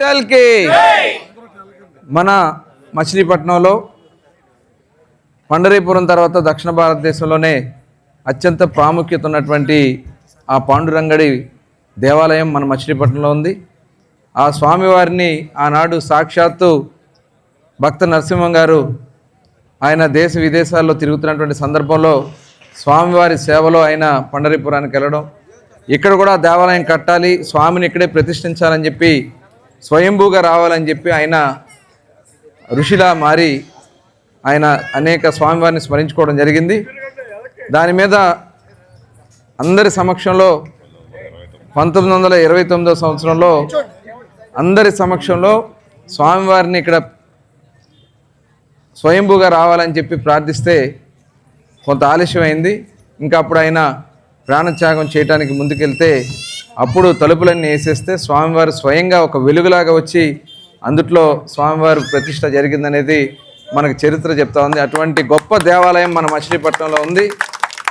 క్యాపిటల్కి మన మచిలీపట్నంలో పండరీపురం తర్వాత దక్షిణ భారతదేశంలోనే అత్యంత ప్రాముఖ్యత ఉన్నటువంటి ఆ పాండురంగడి దేవాలయం మన మచిలీపట్నంలో ఉంది. ఆ స్వామివారిని ఆనాడు సాక్షాత్తు భక్త నరసింహం గారు ఆయన దేశ విదేశాల్లో తిరుగుతున్నటువంటి సందర్భంలో స్వామివారి సేవలో ఆయన పండరీపురానికి వెళ్ళడం. ఇక్కడ కూడా దేవాలయం కట్టాలి స్వామిని ఇక్కడే ప్రతిష్ఠించాలని చెప్పి స్వయంభూగా రావాలని చెప్పి ఆయన ఋషిలా మారి ఆయన అనేక స్వామివారిని స్మరించుకోవడం జరిగింది. దాని మీద అందరి సమక్షంలో పంతొమ్మిది వందల ఇరవై తొమ్మిదో సంవత్సరంలో అందరి సమక్షంలో స్వామివారిని ఇక్కడ స్వయంభూగా రావాలని చెప్పి ప్రార్థిస్తే కొంత ఆలస్యమైంది. ఇంకా అప్పుడు ఆయన ప్రాణత్యాగం చేయడానికి ముందుకెళ్తే అప్పుడు తలుపులన్నీ వేసేస్తే స్వామివారు స్వయంగా ఒక వెలుగులాగా వచ్చి అందుట్లో స్వామివారి ప్రతిష్ట జరిగిందనేది మనకు చరిత్ర చెప్తా ఉంది. అటువంటి గొప్ప దేవాలయం మన మచిలీపట్నంలో ఉంది.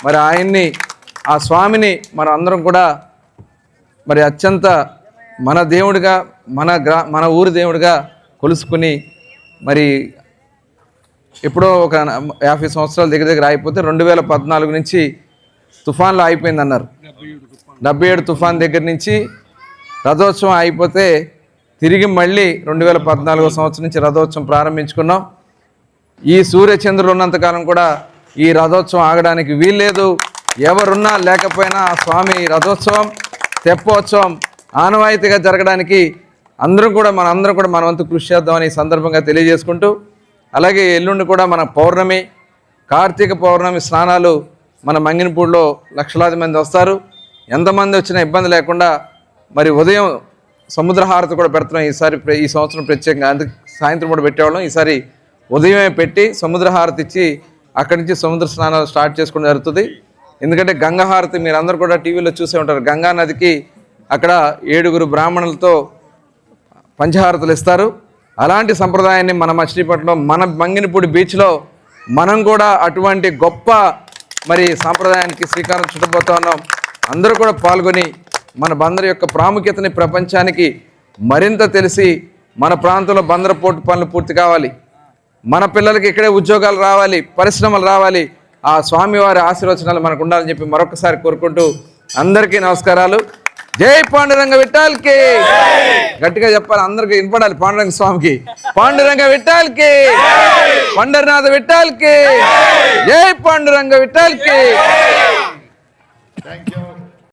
మరి ఆయన్ని ఆ స్వామిని మనం అందరం కూడా మరి అత్యంత మన దేవుడిగా మన గ్రా మన ఊరి దేవుడిగా కొలుసుకుని మరి ఎప్పుడో ఒక యాభై సంవత్సరాల దగ్గర దగ్గర అయిపోతే రెండు వేల పద్నాలుగు నుంచి తుఫాన్లో అయిపోయింది అన్నారు డెబ్బై ఏడు తుఫాన్ దగ్గర నుంచి రథోత్సవం అయిపోతే తిరిగి మళ్ళీ రెండు వేల పద్నాలుగో సంవత్సరం నుంచి రథోత్సవం ప్రారంభించుకున్నాం. ఈ సూర్యచంద్రులు ఉన్నంతకాలం కూడా ఈ రథోత్సవం ఆగడానికి వీల్లేదు. ఎవరున్నా లేకపోయినా ఆ స్వామి రథోత్సవం తెప్పోత్సవం ఆనవాయితీగా జరగడానికి అందరం కూడా మన అందరం కూడా మన వంతు కృషి చేద్దామని సందర్భంగా తెలియజేసుకుంటూ అలాగే ఎల్లుండి కూడా మన పౌర్ణమి కార్తీక పౌర్ణమి స్నానాలు మన మంగినపూడిలో లక్షలాది మంది వస్తారు. ఎంతమంది వచ్చినా ఇబ్బంది లేకుండా మరి ఉదయం సముద్ర హారతి కూడా పెడుతున్నాం. ఈసారి ఈ సంవత్సరం ప్రత్యేకంగా అందుకు సాయంత్రం కూడా పెట్టేవాళ్ళం. ఈసారి ఉదయమే పెట్టి సముద్ర హారతి ఇచ్చి అక్కడి నుంచి సముద్ర స్నానాలు స్టార్ట్ చేసుకోవడం జరుగుతుంది. ఎందుకంటే గంగా హారతి మీరు అందరూ కూడా టీవీలో చూసే ఉంటారు. గంగా నదికి అక్కడ ఏడుగురు బ్రాహ్మణులతో పంచహారతలు ఇస్తారు. అలాంటి సంప్రదాయాన్ని మన మచిలీపట్నం మన మంగినపూడి బీచ్లో మనం కూడా అటువంటి గొప్ప మరి సాంప్రదాయానికి శ్రీకారం చుట్టబోతా ఉన్నాం. అందరూ కూడా పాల్గొని మన బందర్ యొక్క ప్రాముఖ్యతని ప్రపంచానికి మరింత తెలిసి మన ప్రాంతంలో బందర పోటు పనులు పూర్తి కావాలి. మన పిల్లలకి ఇక్కడే ఉద్యోగాలు రావాలి పరిశ్రమలు రావాలి. ఆ స్వామివారి ఆశీర్వచనాలు మనకు ఉండాలని చెప్పి మరొకసారి కోరుకుంటూ అందరికీ నమస్కారాలు. జై పాండురంగ విఠాల్కి! గట్టిగా చెప్పాలి అందరికి వినపడాలి పాండురంగ స్వామికి. పాండురంగ విఠాల్కి! పండరనాథ విఠాల్కి! జై పాండురంగ విఠాల్కి! Thank you